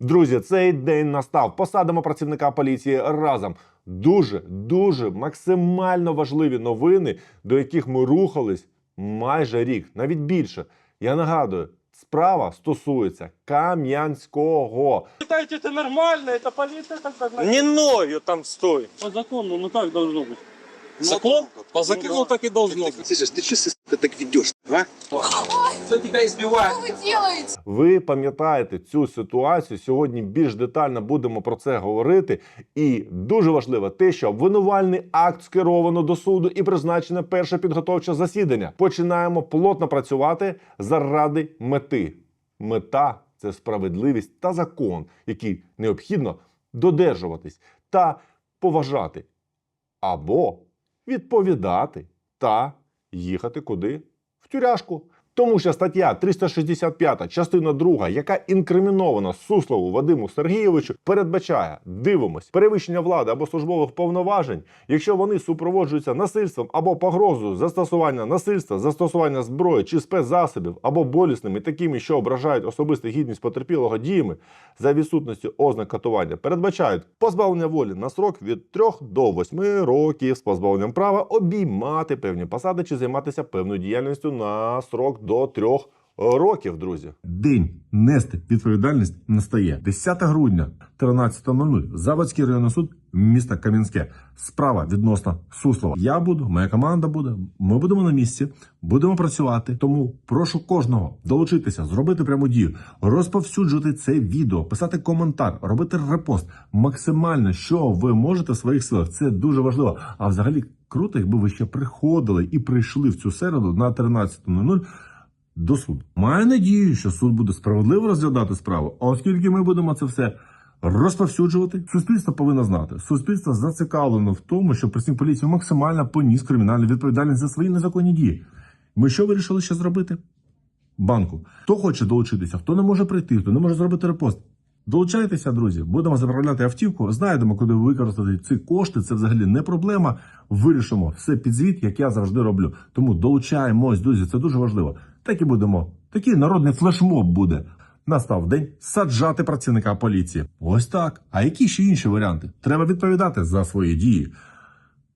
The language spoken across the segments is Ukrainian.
Друзі, цей день настав. Посадимо працівника поліції разом. Дуже, дуже максимально важливі новини, до яких ми рухались майже рік, навіть більше. Я нагадую, справа стосується Кам'янського. Считаете, это нормально? Это полиция тогда? Не ною там стой. По закону, ну так должно быть. Закон? По закону так и должно быть. Слышишь, ты что ты так ведешь, а? Кто тебя избивает? Что вы делаете? Ви пам'ятаєте цю ситуацію. Сьогодні більш детально будемо про це говорити. І дуже важливо те, що обвинувальний акт скеровано до суду і призначене перше підготовче засідання. Починаємо плотно працювати заради мети. Мета це справедливість та закон, який необхідно додержуватись та поважати, або відповідати та їхати куди? В тюряшку. Тому що стаття 365, частина 2, яка інкримінована Суслову Вадиму Сергійовичу, передбачає дивимось перевищення влади або службових повноважень, якщо вони супроводжуються насильством або погрозою застосування насильства, застосування зброї чи спецзасобів або болісними, такими, що ображають особисту гідність потерпілого діями за відсутності ознак катування, передбачають позбавлення волі на срок від 3 до 8 років з позбавленням права обіймати певні посади чи займатися певною діяльністю на срок до 3 років, друзі. День нести відповідальність настає 10 грудня 13.00. Заводський районний суд міста Кам'янське. Справа відносно Суслова. Я буду, моя команда буде. Ми будемо на місці, будемо працювати. Тому прошу кожного долучитися, зробити пряму дію, розповсюджувати це відео, писати коментар, робити репост. Максимально, що ви можете в своїх силах. Це дуже важливо. А взагалі круто, якби ви ще приходили і прийшли в цю середу на 13.00 до суду. Маю надію, що суд буде справедливо розглядати справу, оскільки ми будемо це все розповсюджувати, суспільство повинно знати. Суспільство зацікавлено в тому, що працівник поліції максимально поніс кримінальну відповідальність за свої незаконні дії. Ми що вирішили ще зробити? Банку. Хто хоче долучитися, хто не може прийти, хто не може зробити репост. Долучайтеся, друзі, будемо заправляти автівку, знайдемо, куди використати ці кошти. Це взагалі не проблема. Вирішимо все під звіт, як я завжди роблю. Тому долучаємось, друзі, це дуже важливо. Так і будемо. Такий народний флешмоб буде. Настав день саджати працівника поліції. Ось так. А які ще інші варіанти? Треба відповідати за свої дії.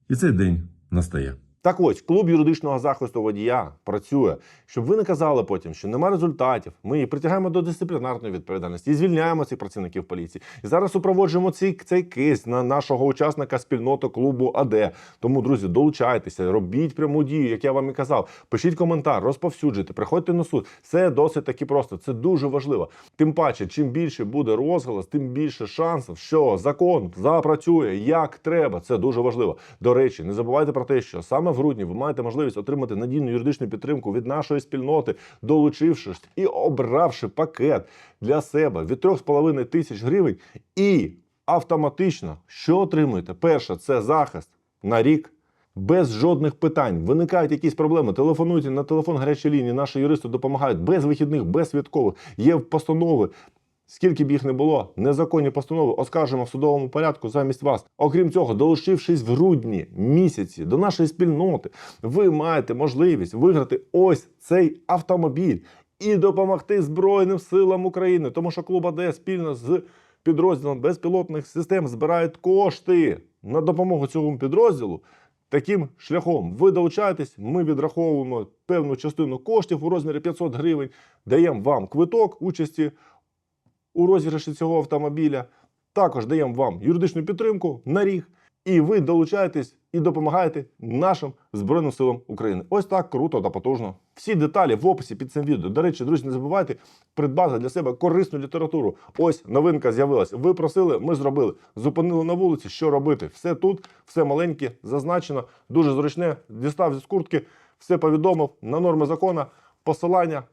І цей день настає. Так ось, клуб юридичного захисту водія працює, щоб ви не казали потім, що немає результатів. Ми їх притягаємо до дисциплінарної відповідальності і звільняємо цих працівників поліції. І зараз супроводжуємо цей, цей кейс на нашого учасника спільноти клубу АД. Тому, друзі, долучайтеся, робіть пряму дію, як я вам і казав. Пишіть коментар, розповсюджуйте, приходьте на суд. Це досить таки просто. Це дуже важливо. Тим паче, чим більше буде розголос, тим більше шансів, що закон запрацює як треба. Це дуже важливо. До речі, не забувайте про те, що саме в грудні ви маєте можливість отримати надійну юридичну підтримку від нашої спільноти, долучившись і обравши пакет для себе від 3,5 тисяч гривень. І автоматично, що отримуєте? Перше, це захист на рік. Без жодних питань виникають якісь проблеми. Телефонуйте на телефон гарячої лінії. Наші юристи допомагають без вихідних, без святкових. Є постанови. Скільки б їх не було, незаконні постанови оскаржимо в судовому порядку замість вас. Окрім цього, долучившись в грудні місяці до нашої спільноти, ви маєте можливість виграти ось цей автомобіль і допомогти Збройним силам України, тому що клуб АД спільно з підрозділом безпілотних систем збирають кошти на допомогу цьому підрозділу. Таким шляхом ви долучаєтесь, ми відраховуємо певну частину коштів у розмірі 500 гривень, даємо вам квиток участі у розіграші цього автомобіля. Також даємо вам юридичну підтримку на рік, і ви долучаєтесь і допомагаєте нашим Збройним силам України. Ось так круто та потужно. Всі деталі в описі під цим відео. До речі, друзі, не забувайте придбати для себе корисну літературу. Ось новинка з'явилася. Ви просили, ми зробили. Зупинили на вулиці. Що робити? Все тут, все маленьке, зазначено, дуже зручне. Дістав з куртки, все повідомив на норми закону, посилання.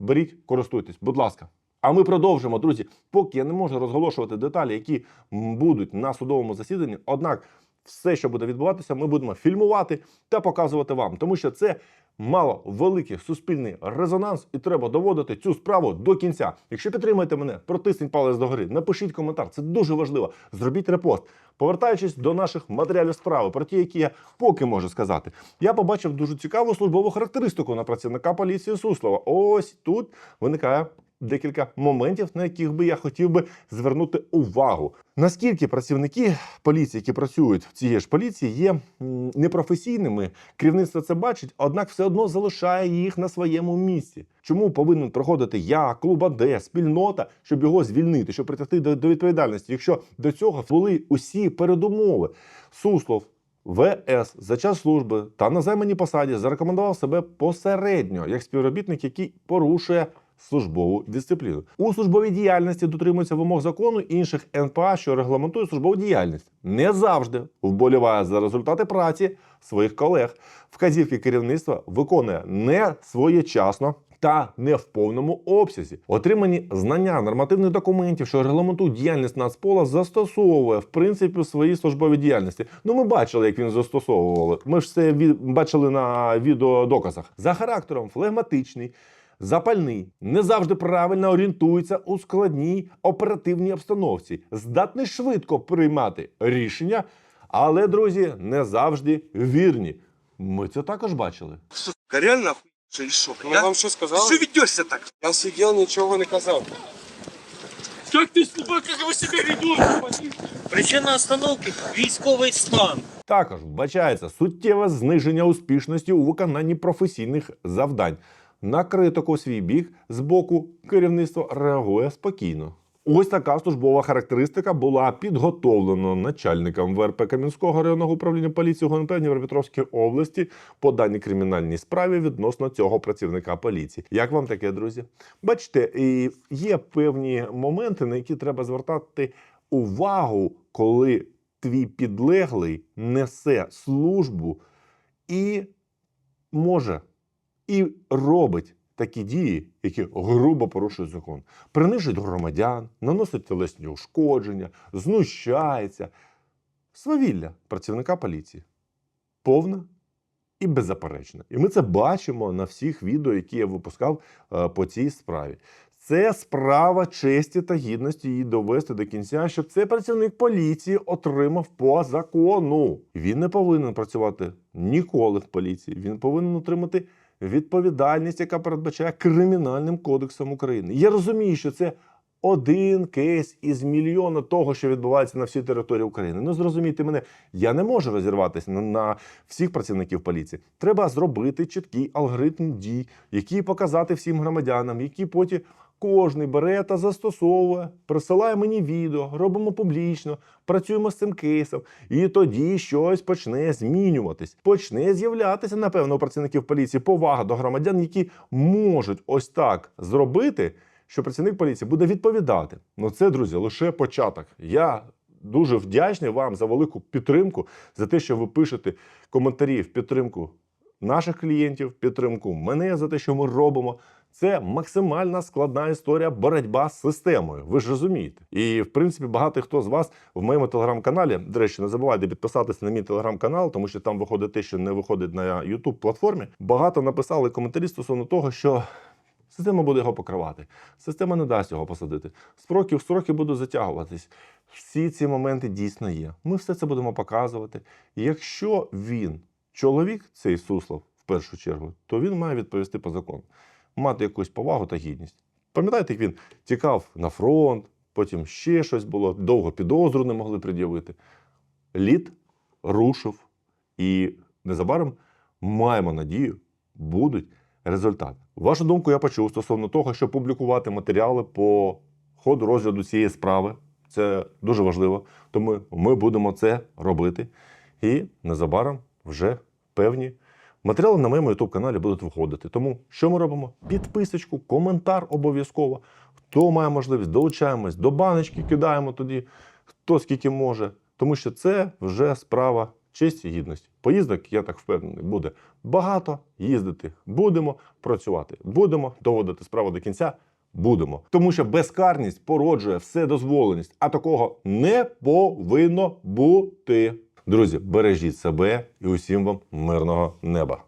Беріть, користуйтесь, будь ласка. А ми продовжимо, друзі. Поки я не можу розголошувати деталі, які будуть на судовому засіданні. Однак, все, що буде відбуватися, ми будемо фільмувати та показувати вам, тому що це мало великий суспільний резонанс, і треба доводити цю справу до кінця. Якщо підтримаєте мене, протисніть палець догори, напишіть коментар. Це дуже важливо. Зробіть репост. Повертаючись до наших матеріалів справи, про ті, які я поки можу сказати, я побачив дуже цікаву службову характеристику на працівника поліції Суслова. Ось тут виникає декілька моментів, на яких би я хотів би звернути увагу. Наскільки працівники поліції, які працюють в цій ж поліції, є непрофесійними, керівництво це бачить, однак все одно залишає їх на своєму місці. Чому повинен проходити я, клуб АД, спільнота, щоб його звільнити, щоб притягти до, до відповідальності, якщо до цього були усі передумови? Суслов, ВС за час служби та на займаній посаді зарекомендував себе посередньо як співробітник, який порушує службову дисципліну. У службовій діяльності дотримується вимог закону і інших НПА, що регламентує службову діяльність. Не завжди вболіває за результати праці своїх колег. Вказівки керівництва виконує не своєчасно. Та не в повному обсязі отримані знання нормативних документів, що регламентують діяльність Нацпола, застосовує в принципі в своїй службовій діяльності. Ну, ми бачили, як він застосовували. Ми ж це бачили на відеодоказах. За характером флегматичний, запальний, не завжди правильно орієнтується у складній оперативній обстановці, здатний швидко приймати рішення, але, друзі, не завжди вірні. Ми це також бачили. Сука, реально охуевший или что? Ну Я... вам що Ты сказали? что ведешься так? Я сидів, нічого не казав. Как ты себя, как вы себя ведете? Причина остановки військовий стан. Також вбачається суттєве зниження успішності у виконанні професійних завдань. На критику свій бік з боку керівництва реагує спокійно. Ось така службова характеристика була підготовлена начальником ВРП Кам'янського районного управління поліції ГУНП Дніпропетровської області по даній кримінальній справі відносно цього працівника поліції. Як вам таке, друзі? Бачите, є певні моменти, на які треба звертати увагу, коли твій підлеглий несе службу і може і робить такі дії, які грубо порушують закон, принижують громадян, наносить тілесні ушкодження, знущається. Свавілля працівника поліції повна і беззаперечна. І ми це бачимо на всіх відео, які я випускав е, по цій справі. Це справа честі та гідності її довести до кінця, щоб цей працівник поліції отримав по закону. Він не повинен працювати ніколи в поліції. Він повинен отримати відповідальність, яка передбачає кримінальним кодексом України. Я розумію, що це один кейс із мільйона того, що відбувається на всій території України. Ну зрозумійте мене, я не можу розірватися на, на всіх працівників поліції. Треба зробити чіткий алгоритм дій, який показати всім громадянам, які потім кожний бере та застосовує, присилає мені відео, робимо публічно, працюємо з цим кейсом, і тоді щось почне змінюватись. Почне з'являтися, напевно, у працівників поліції повага до громадян, які можуть ось так зробити що працівник поліції буде відповідати. Ну це, друзі, лише початок. Я дуже вдячний вам за велику підтримку, за те, що ви пишете коментарі в підтримку наших клієнтів, підтримку мене за те, що ми робимо. Це максимально складна історія боротьба з системою. Ви ж розумієте. І в принципі, багато хто з вас в моєму телеграм-каналі. До речі, не забувайте підписатися на мій телеграм-канал, тому що там виходить те, що не виходить на youtube платформі. Багато написали коментарі стосовно того, що Система буде його покривати. Система не дасть його посадити. Строки в строки будуть затягуватись. Всі ці моменти дійсно є. Ми все це будемо показувати. Якщо він чоловік, цей Суслов, в першу чергу, то він має відповісти по закону, мати якусь повагу та гідність. Пам'ятаєте, як він тікав на фронт, потім ще щось було, довго підозру не могли пред'явити. Лід рушив, і незабаром маємо надію, будуть результати. Вашу думку я почув стосовно того, щоб публікувати матеріали по ходу розгляду цієї справи. Це дуже важливо. Тому ми будемо це робити. І незабаром вже певні матеріали на моєму youtube каналі будуть виходити. Тому що ми робимо? Підписочку, коментар обов'язково. Хто має можливість, долучаємось до баночки, кидаємо тоді, хто скільки може. Тому що це вже справа честі і гідності. Поїздок, я так впевнений, буде багато. Їздити будемо, працювати будемо, доводити справу до кінця. Будемо, тому що безкарність породжує вседозволеність, а такого не повинно бути. Друзі, бережіть себе і усім вам мирного неба.